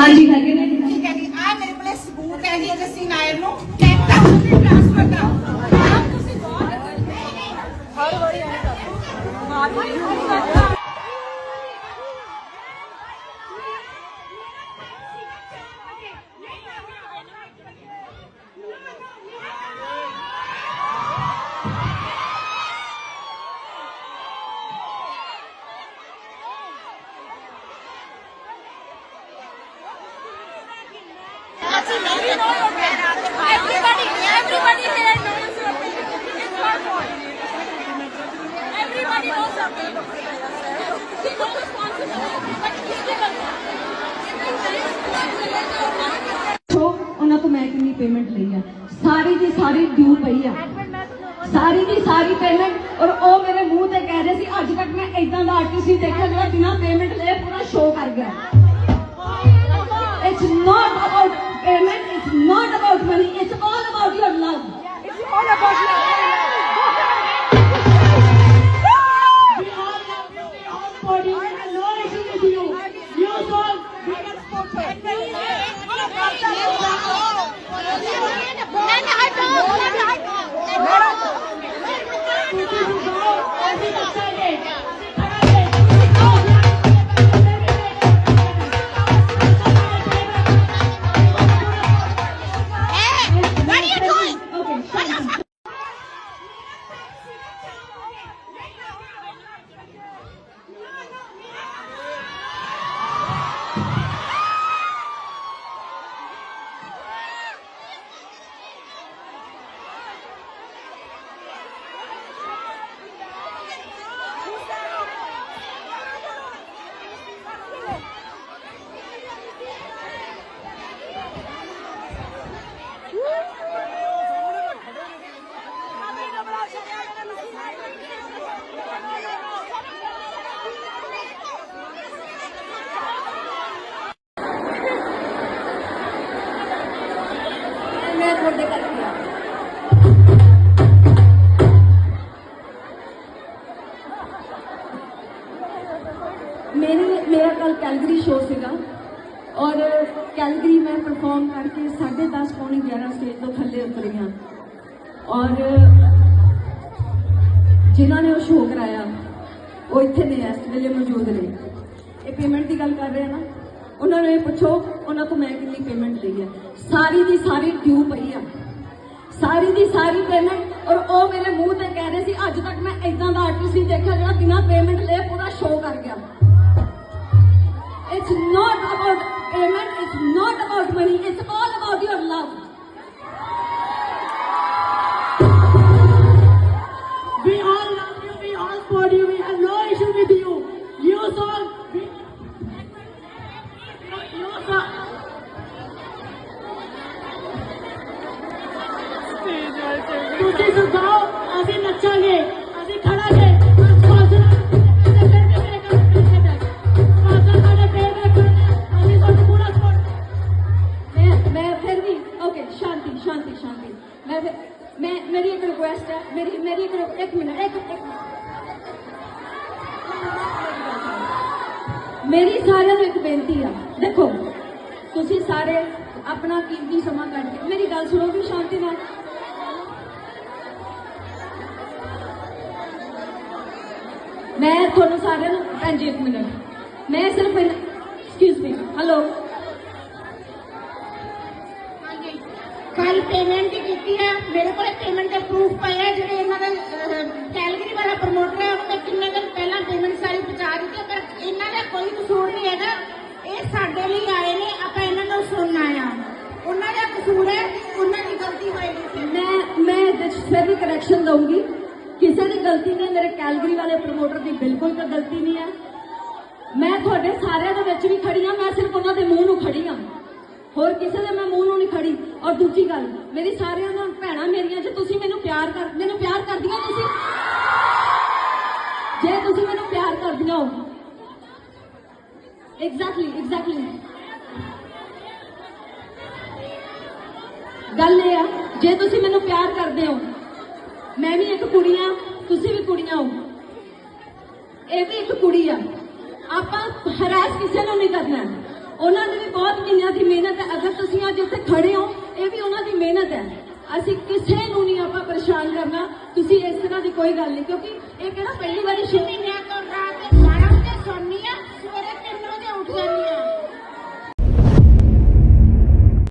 ਹਾਂਜੀ। ਹੈਗੇ ਨੇ ਠੀਕ ਹੈ ਜੀ। ਆ ਮੇਰੇ ਕੋਲੇ ਸਬੂਤ ਹੈ ਜੀ ਜੱਸੀ ਨਾਇਰ ਨੂੰ ਟੈਕਟਾ ਤੁਸੀਂ ਟ੍ਰਾਂਸਫਰ ਕਰਾਓ ਆਪ ਤੁਸੀਂ ਬਹੁਤ ਹਰ ਵਾਰੀ ਹਰ ਵਾਰੀ Everybody, everybody here knows your opinion. It's your fault. Everybody knows your opinion. She no responsibility, but he's given one. ਸੋ ਉਹਨਾਂ ਤੋਂ ਮੈਂ ਕਿੰਨੀ ਪੇਮੈਂਟ ਲਈ ਆ ਸਾਰੀ ਦੀ ਸਾਰੀ ਡਿਊ ਪਈ ਆ ਸਾਰੀ ਦੀ ਸਾਰੀ ਪੇਮੈਂਟ ਔਰ ਉਹ ਮੇਰੇ ਮੂੰਹ ਤੇ ਕਹਿ ਰਹੇ ਸੀ ਅੱਜ ਤੱਕ ਮੈਂ ਇਦਾਂ ਦਾ ਆਰਟਿਸਟ ਨਹੀਂ ਦੇਖਿਆ ਜਿਹੜਾ ਬਿਨਾ ਪੇਮੈਂਟ ਲਏ ਪੂਰਾ ਸ਼ੋਅ ਕਰ ਗਿਆ ਮੈਂ ਤੁਹਾਡੇ ਕਰਕੇ ਆ। ਮੇਰੀ ਮੇਰਾ ਕੱਲ ਕੈਲਗਰੀ ਸ਼ੋਅ ਸੀਗਾ। ਔਰ ਕੈਲਗਰੀ ਮੈਂ ਪਰਫਾਰਮ ਕਰਕੇ 10:30 ਪੌਣੇ 11 ਸਟੇਜ ਤੋਂ ਥੱਲੇ ਉਤਰੀ ਹਾਂ। ਔਰ ਜਿਨ੍ਹਾਂ ਨੇ ਉਹ ਸ਼ੋਅ ਕਰਾਇਆ, ਉਹ ਇੱਥੇ ਨੇ, ਇਸ ਵੇਲੇ ਮੌਜੂਦ ਨੇ। ਇਹ ਪੇਮੈਂਟ ਦੀ ਗੱਲ ਕਰ ਰਹੇ ਆ ਨਾ? ਉਹਨਾਂ ਨੂੰ ਪੁੱਛੋ, ਉਹਨਾਂ ਤੋਂ ਮੈਂ ਕਿੰਨੀ ਪੇਮੈਂਟ ਲਈ ਹੈ। ਸਾਰੀ ਦੀ ਸਾਰੀ ਡਿਊ ਪਈ ਆ। ਸਾਰੀ ਦੀ ਸਾਰੀ ਪੇਮੈਂਟ ਔਰ ਉਹ ਮੇਰੇ ਮੂੰਹ ਤੇ ਕਹਿ ਰਹੇ ਸੀ, ਅੱਜ ਤੱਕ ਮੈਂ ਇਦਾਂ ਦਾ ਆਰਟਿਸਟ ਨਹੀਂ ਦੇਖਿਆ ਜਿਹੜਾ ਬਿਨਾਂ ਪੇਮੈਂਟ ਲਏ ਪੂਰਾ ਸ਼ੋਅ ਕਰ ਗਿਆ। It's not about payment it's not about money it's all ਮੈਂ ਫਿਰ ਵੀ ਓਕੇ ਸ਼ਾਂਤੀ ਸ਼ਾਂਤੀ ਸ਼ਾਂਤੀ। ਮੈਂ ਫਿਰ- ਮੈਂ, ਮੇਰੀ ਇੱਕ ਰਿਕੁਐਸਟ ਹੈ, ਮੇਰੀ ਮੇਰੀ ਇੱਕ ਰਿਕ- ਇੱਕ ਮਿੰਟ, ਇੱਕ ਇੱਕ ਮੇਰੀ ਸਾਰਿਆਂ ਨੂੰ ਇੱਕ ਬੇਨਤੀ ਆ। ਦੇਖੋ, ਤੁਸੀਂ ਸਾਰੇ ਆਪਣਾ ਕੀਮਤੀ ਸਮਾਂ ਕੱਢ ਕੇ, ਮੇਰੀ ਗੱਲ ਸੁਣੋ ਵੀ ਸ਼ਾਂਤੀ ਨਾਲ। ਮੈਂ ਤੁਹਾਨੂੰ ਸਾਰਿਆਂ ਨੂੰ ਭੈਣ ਜੀ ਇੱਕ ਮਿੰਟ। ਮੈਂ ਸਿਰਫ ਐਕਸਕਿਊਜ਼ ਮੀ ਹੈਲੋ ਕੱਲ ਪੇਮੈਂਟ ਕੀਤੀ ਹੈ ਮੇਰੇ ਕੋਲ ਪੇਮੈਂਟ ਦੇ ਪ੍ਰੂਫ ਹੈ ਜਿਹੜੇ ਇਹਨਾਂ ਦਾ ਕੈਲਗਰੀ ਵਾਲਾ ਪ੍ਰਮੋਟਰ ਹੈ ਉਹਨੇ ਕਿੰਨੇ ਦਿਨ ਪਹਿਲਾਂ ਪੇਮੈਂਟ ਸਾਰੀ ਪਹੁੰਚਾ ਦਿੱਤੀ ਪਰ ਇਹਨਾਂ ਦਾ ਕੋਈ ਕਸੂਰ ਨਹੀਂ ਹੈਗਾ। ਇਹ ਸਾਡੇ ਲਈ ਆਏ ਨੇ ਆਪਾਂ ਇਹਨਾਂ ਨੂੰ ਸੁਣਨਾ ਆ। ਉਹਨਾਂ ਦਾ ਕਸੂਰ ਹੈ ਉਹਨਾਂ ਦੀ ਗਲਤੀ ਹੋਏਗੀ। ਮੈਂ ਮੈਂ ਫਿਰ ਵੀ ਕਰੈਕਸ਼ਨ ਦਊਂਗੀ। ਕਿਸੇ ਗਲਤੀ ਨਹੀਂ ਮੇਰੇ ਕੈਲਗਰੀ ਵਾਲੇ ਪ੍ਰਮੋਟਰ ਦੀ ਬਿਲਕੁਲ ਕੋਈ ਗਲਤੀ ਨਹੀਂ ਹੈ। ਮੈਂ ਤੁਹਾਡੇ ਸਾਰਿਆਂ ਦੇ ਵਿੱਚ ਵੀ ਖੜੀ ਹਾਂ, ਮੈਂ ਸਿਰਫ ਉਹਨਾਂ ਦੇ ਮੂੰਹ ਨੂੰ ਖੜੀ ਹਾਂ। ਹੋਰ ਕਿਸੇ ਦੇ ਮੈਂ ਮੂੰਹ ਨੂੰ ਨਹੀਂ ਖੜੀ। ਔਰ ਦੂਜੀ ਗੱਲ, ਮੇਰੀ ਸਾਰਿਆਂ ਨੂੰ ਭੈਣਾਂ ਮੇਰੀਆਂ ਜੇ ਤੁਸੀਂ ਮੈਨੂੰ ਪਿਆਰ ਕਰ, ਮੈਨੂੰ ਪਿਆਰ ਕਰਦੀਆਂ ਤੁਸੀਂ? ਜੇ ਤੁਸੀਂ ਮੈਨੂੰ ਪਿਆਰ ਕਰਦੀਆਂ ਹੋ। ਐਗਜ਼ੈਕਟਲੀ ਐਗਜ਼ੈਕਟਲੀ ਗੱਲ ਇਹ ਆ, ਜੇ ਤੁਸੀਂ ਮੈਨੂੰ ਪਿਆਰ ਕਰਦੇ ਹੋ, ਮੈਂ ਵੀ ਇੱਕ ਕੁੜੀ ਆ ਤੁਸੀਂ ਵੀ ਕੁੜੀਆਂ ਹੋ। ਇਹ ਵੀ ਇੱਕ ਕੁੜੀ ਆ। ਆਪਾਂ ਹਰਾਸ ਕਿਸੇ ਨੂੰ ਨਹੀਂ ਕਰਨਾ। ਉਹਨਾਂ ਦੀ ਵੀ ਬਹੁਤ ਮਹੀਨਿਆਂ ਦੀ ਮਿਹਨਤ ਹੈ। ਅਗਰ ਤੁਸੀਂ ਅੱਜ ਇੱਥੇ ਖੜੇ ਹੋ, ਇਹ ਵੀ ਉਹਨਾਂ ਦੀ ਮਿਹਨਤ ਹੈ। ਅਸੀਂ ਕਿਸੇ ਨੂੰ ਨਹੀਂ ਆਪਾਂ ਪਰੇਸ਼ਾਨ ਕਰਨਾ। ਤੁਸੀਂ ਇਸ ਤਰ੍ਹਾਂ ਦੀ ਕੋਈ ਗੱਲ ਨਹੀਂ। ਕਿਉਂਕਿ ਇਹ ਕਿਹੜਾ ਪਹਿਲੀ ਵਾਰੀ ਛੇ ਸ਼ੁਰੂ ਮਹੀਨਿਆਂ